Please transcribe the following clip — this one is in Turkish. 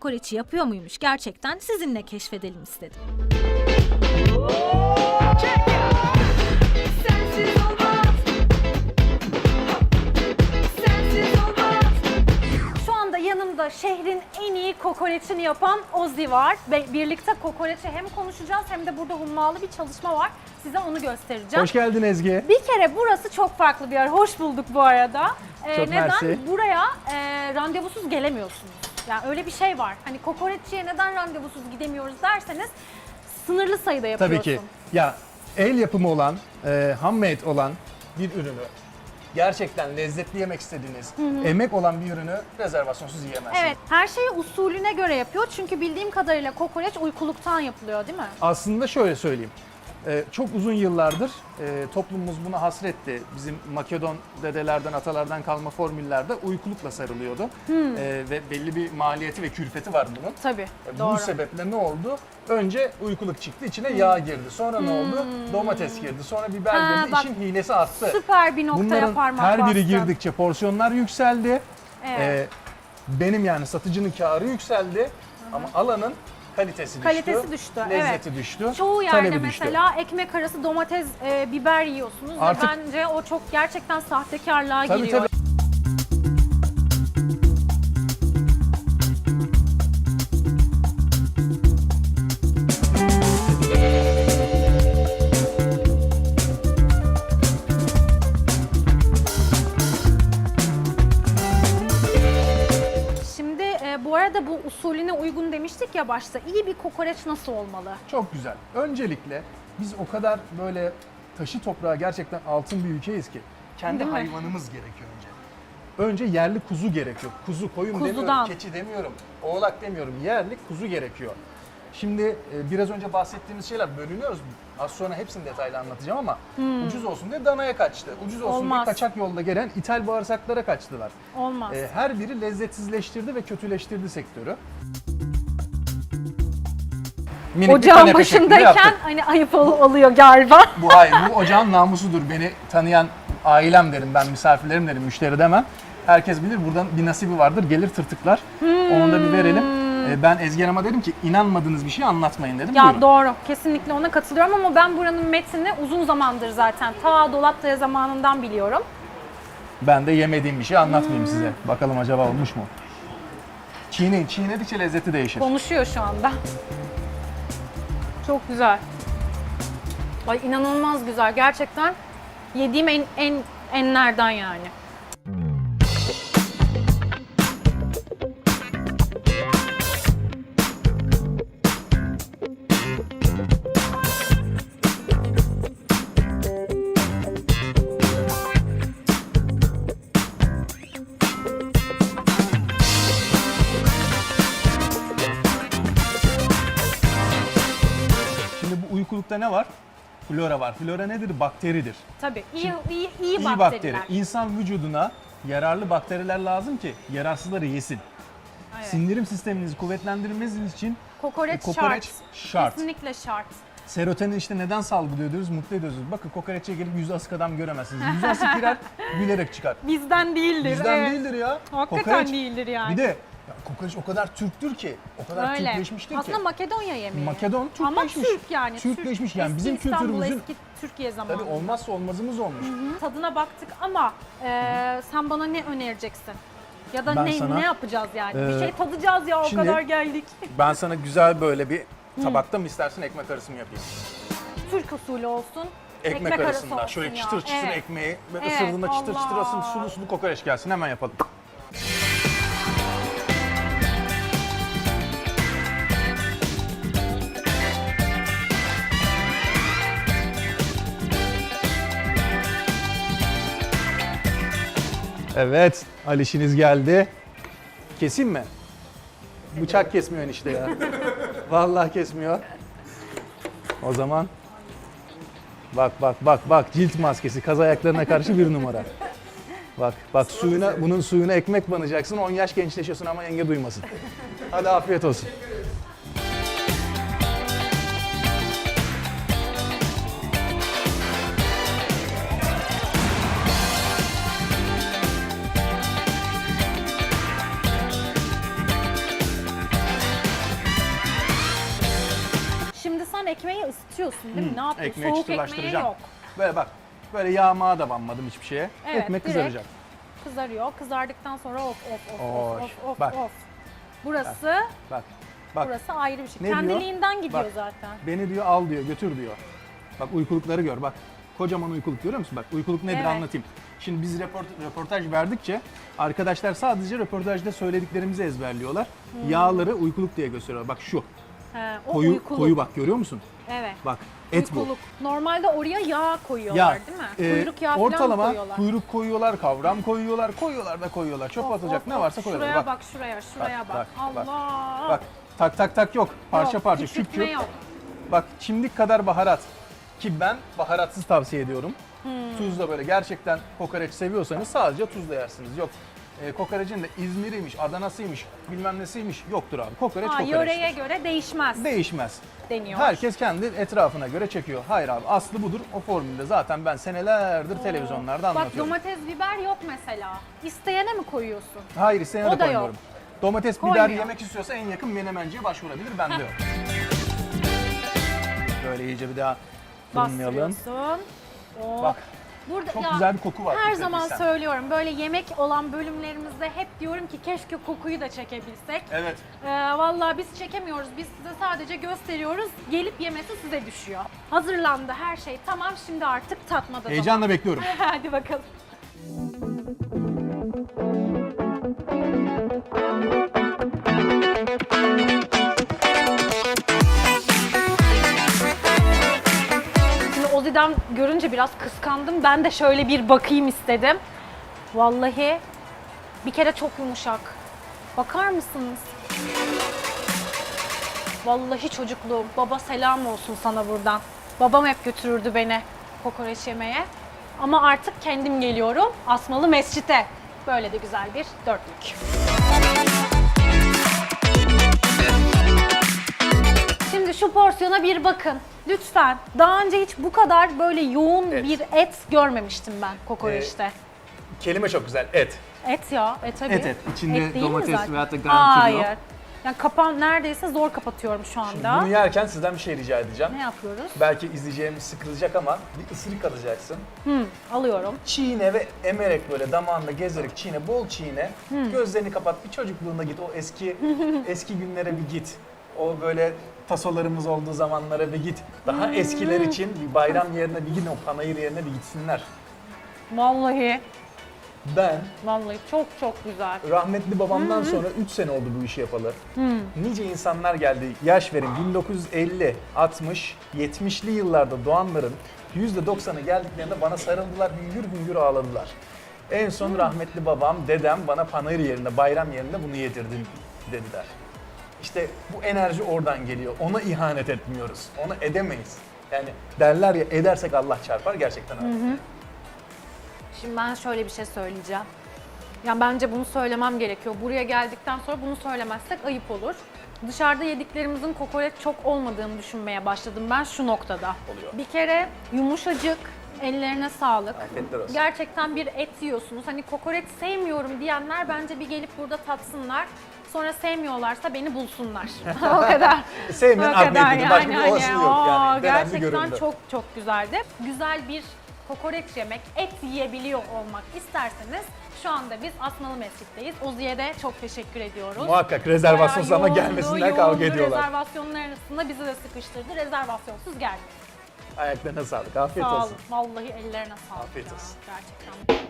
kokoreçi yapıyor muymuş gerçekten sizinle keşfedelim istedim. Şu anda yanımda şehrin en iyi kokoreçini yapan Ozi var. Ve birlikte kokoreçi hem konuşacağız hem de burada hummalı bir çalışma var. Size onu göstereceğim. Hoş geldin Ezgi. Bir kere burası çok farklı bir yer. Hoş bulduk bu arada. Ee, Çok neden? mersi. Buraya e, randevusuz gelemiyorsunuz. Yani öyle bir şey var. Hani kokoreççiye neden randevusuz gidemiyoruz derseniz sınırlı sayıda yapıyorsun. Tabii ki. Ya el yapımı olan, e, handmade olan bir ürünü gerçekten lezzetli yemek istediğiniz, emek olan bir ürünü rezervasyonsuz yiyemezsiniz. Evet, her şeyi usulüne göre yapıyor. Çünkü bildiğim kadarıyla kokoreç uykuluktan yapılıyor değil mi? Aslında şöyle söyleyeyim. Ee, çok uzun yıllardır e, toplumumuz buna hasretti. Bizim Makedon dedelerden, atalardan kalma formüllerde uykulukla sarılıyordu. Ee, ve belli bir maliyeti ve külfeti var bunun. Tabii, E, doğru. Bu sebeple ne oldu? Önce uykuluk çıktı, içine yağ girdi. Sonra ne oldu? Domates girdi, sonra biber Ha, girdi. bak, İşin hilesi arttı. Süper bir noktaya Bunların parmak her biri bastın. girdikçe porsiyonlar yükseldi. Evet. Ee, benim yani satıcının karı yükseldi ama alanın kalitesi düştü. Kalitesi düştü, Lezzeti evet. düştü. Çoğu yerde talebi düştü. mesela ekmek arası domates, e, biber yiyorsunuz Artık- ve bence o çok gerçekten sahtekarlığa Tabii giriyor. tabii. Arada bu usulüne uygun demiştik ya başta. İyi bir kokoreç nasıl olmalı? Çok güzel. Öncelikle biz o kadar böyle taşı toprağa gerçekten altın bir ülkeyiz ki kendi Değil mi? hayvanımız gerekiyor önce. Önce yerli kuzu gerekiyor. Kuzu, koyun Kuzudan. demiyorum, keçi demiyorum, oğlak demiyorum. Yerli kuzu gerekiyor. Şimdi e, biraz önce bahsettiğimiz şeyler bölünüyoruz. Az sonra hepsini detaylı anlatacağım ama ucuz olsun diye danaya kaçtı. Ucuz olsun Hmm. Olmaz. diye kaçak yolda gelen ithal bağırsaklara kaçtılar. Olmaz. E, her biri lezzetsizleştirdi ve kötüleştirdi sektörü. Minik bir Ocağın kanepe şeklinde başındayken yaptık. hani ayıp ol- oluyor galiba. Bu hayır, bu ocağın namusudur. Beni tanıyan ailem derim, ben misafirlerim derim, müşteri demem. Herkes bilir buradan bir nasibi vardır, gelir tırtıklar. Onu da bir verelim. Ee, ben Ezgi Hanım'a dedim ki inanmadığınız bir şey anlatmayın dedim. Ya Buyurun. doğru. Kesinlikle ona katılıyorum ama ben buranın metnini uzun zamandır zaten ta Dolapdere zamanından biliyorum. Ben de yemediğim bir şey anlatmayayım size. Bakalım acaba olmuş mu? Çiğneyin, çiğnedikçe lezzeti değişir. Konuşuyor şu anda. Çok güzel. Ay inanılmaz güzel. Gerçekten yediğim en en enlerden yani. Şimdi uykulukta ne var? Flora var. Flora nedir? Bakteridir. Tabii iyi iyi iyi, İyi bakteriler. bakteri. İnsan vücuduna yararlı bakteriler lazım ki yararsızları yesin. Evet. Sindirim sisteminizi kuvvetlendirmeniz için Kokoreç, E, kokoreç şart. şart. Kesinlikle şart. Serotonin işte neden salgılıyor diyoruz, mutlu ediyoruz. Bakın kokoreçe gelip yüzü asık adam göremezsiniz. Yüzü asık girer, gülerek çıkar. Bizden değildir. Bizden evet. değildir ya. Hakikaten değildir yani. Bir de ya kokoreç o kadar Türktür ki, o kadar Öyle. Türkleşmiştir Aslında ki. Makedonya yemeği. Makedon Ama Türkleşmiş. Türk yani. Türkleşmiş Türk. yani bizim Eski İstanbul, kültürümüzün eski Türkiye zamanı. tabii olmazsa olmazımız olmuş. Tadına baktık ama e, sen bana ne önereceksin? Ya da Ben ne sana, ne yapacağız yani? bir e, şey tadacağız ya o şimdi- kadar geldik. Ben sana güzel böyle bir tabakta mı istersin ekmek arası mı yapayım? Türk usulü olsun. Ekmek, arası arasında olsun şöyle ya. çıtır çıtır Evet. ekmeği ve Evet, ısırdığında çıtır çıtır Allah. asıl sulu sulu kokoreç gelsin hemen yapalım. Evet, Alişiniz geldi. Keseyim mi? Bıçak kesmiyor işte ya. Vallahi kesmiyor. O zaman Bak bak bak bak cilt maskesi kaz ayaklarına karşı bir numara. Bak bak suyuna bunun suyuna ekmek banacaksın 10 yaş gençleşiyorsun ama yenge duymasın. Hadi afiyet olsun. Isıtıyorsun değil mi? Ne yapıyorsun? Ekmeği Soğuk ekmeği çıtırlaştıracağım. yok. Böyle bak. Böyle yağmağa da banmadım hiçbir şeye. Evet, Ekmek direkt. kızaracak. Kızarıyor. Kızardıktan sonra of of of Hoş. of of Bak. of. Burası Bak. Bak. burası ayrı bir şey. Ne diyor? Kendiliğinden gidiyor Bak. zaten. Beni diyor al diyor götür diyor. Bak uykulukları gör bak. Kocaman uykuluk görüyor musun? Bak uykuluk nedir Evet. anlatayım. Şimdi biz report- röportaj verdikçe arkadaşlar sadece röportajda söylediklerimizi ezberliyorlar. Yağları uykuluk diye gösteriyorlar. Bak şu He, o koyu uykuluk. koyu bak görüyor musun? Evet. Bak et uykuluk. Normalde oraya yağ bu. koyuyorlar Ya değil mi? e, Kuyruk yağı falan ortalama koyuyorlar. kuyruk koyuyorlar, kavram koyuyorlar, koyuyorlar da koyuyorlar. Çöp Of, atacak of, ne varsa koyuyorlar. Şuraya Bak, bak, şuraya, şuraya bak. bak, bak. Allah. bak tak tak tak yok. Parça Yok, parça küp küp. yok. Bak çimdik kadar baharat. Ki ben baharatsız tavsiye ediyorum. Hmm. Tuzla böyle gerçekten kokoreç seviyorsanız sadece tuzla yersiniz. Yok e, kokorecin de İzmir'iymiş, Adana'sıymış, bilmem nesiymiş yoktur abi. Kokoreç Ha, kokoreçtir. yöreye göre değişmez Değişmez. deniyor. Herkes kendi etrafına göre çekiyor. Hayır abi aslı budur. O formülde zaten ben senelerdir televizyonlarda Bak anlatıyorum. domates, biber yok mesela. İsteyene mi koyuyorsun? Hayır isteyene O de da yok. koymuyorum. Domates, biber Koymuyor. yemek istiyorsa en yakın menemenciye başvurabilir. Bende yok. Böyle iyice bir daha fırınlayalım. Bastırıyorsun. Oh. Bak Burada çok ya, güzel bir koku var. Her zaman etsen. söylüyorum böyle yemek olan bölümlerimizde hep diyorum ki keşke kokuyu da çekebilsek. Evet. Ee, vallahi biz çekemiyoruz. Biz size sadece gösteriyoruz. Gelip yemesi size düşüyor. Hazırlandı her şey. Tamam şimdi artık tatmada zaman. Heyecanla bekliyorum. Hadi bakalım. Ozi'den görünce biraz kıskandım. Ben de şöyle bir bakayım istedim. Vallahi bir kere çok yumuşak. Bakar mısınız? Vallahi çocukluğum. Baba selam olsun sana buradan. Babam hep götürürdü beni kokoreç yemeye. Ama artık kendim geliyorum Asmalı Mescit'e. Böyle de güzel bir dörtlük. Şu porsiyona bir bakın. Lütfen. Daha önce hiç bu kadar böyle yoğun Et. bir et görmemiştim ben kokoreçte. Kelime çok güzel. Et. Et ya, et tabii. Et, et. İçinde değil mi domates zaten? veyahut da garnitür yok. Hayır. Yani kapan neredeyse zor kapatıyorum şu anda. Bunu yerken sizden bir şey rica edeceğim. Ne yapıyoruz? Belki izleyeceğimiz sıkılacak ama bir ısırık alacaksın. Hı, alıyorum. Çiğne ve emerek böyle damağında gezerek çiğne, bol çiğne. Gözlerini kapat, bir çocukluğuna git. O eski eski günlere bir git. O böyle tasolarımız olduğu zamanlara bir git. Daha eskiler için bir bayram yerine bir gidin, o panayır yerine bir gitsinler. Vallahi, Ben vallahi çok çok güzel. rahmetli babamdan sonra 3 sene oldu bu işi yapalı. Nice insanlar geldi. Yaş verin 1950, 60, 70'li yıllarda doğanların %90'ı geldiklerinde bana sarıldılar, hüngür hüngür ağladılar. En son rahmetli babam, dedem bana panayır yerinde, bayram yerinde bunu yedirdin dediler. İşte bu enerji oradan geliyor. Ona ihanet etmiyoruz. Ona edemeyiz. Yani derler ya edersek Allah çarpar gerçekten öyle. Şimdi ben şöyle bir şey söyleyeceğim. Yani bence bunu söylemem gerekiyor. Buraya geldikten sonra bunu söylemezsek ayıp olur. Dışarıda yediklerimizin kokoreç çok olmadığını düşünmeye başladım ben şu noktada. Oluyor. Bir kere yumuşacık, ellerine sağlık. Afiyetler olsun. Gerçekten bir et yiyorsunuz. Hani kokoreç sevmiyorum diyenler bence bir gelip burada tatsınlar. Sonra sevmiyorlarsa beni bulsunlar. o kadar. Sevmeyen o art kadar niyetlidir. Başka bir hani, olasılığı yok aa, yani. Denendi, Gerçekten çok çok güzeldi. Güzel bir kokoreç yemek, et yiyebiliyor olmak isterseniz şu anda biz Asmalı Mescid'deyiz. Ozi'ye de çok teşekkür ediyoruz. Muhakkak rezervasyonsuz ama Bayağı yoğundu, gelmesinler kavga ediyorlar. Rezervasyonlar arasında bizi de sıkıştırdı. Rezervasyonsuz geldi. Ayaklarına sağlık. Afiyet Sağ olsun. Sağ olun. Vallahi ellerine sağlık. Afiyet ya. olsun. Gerçekten.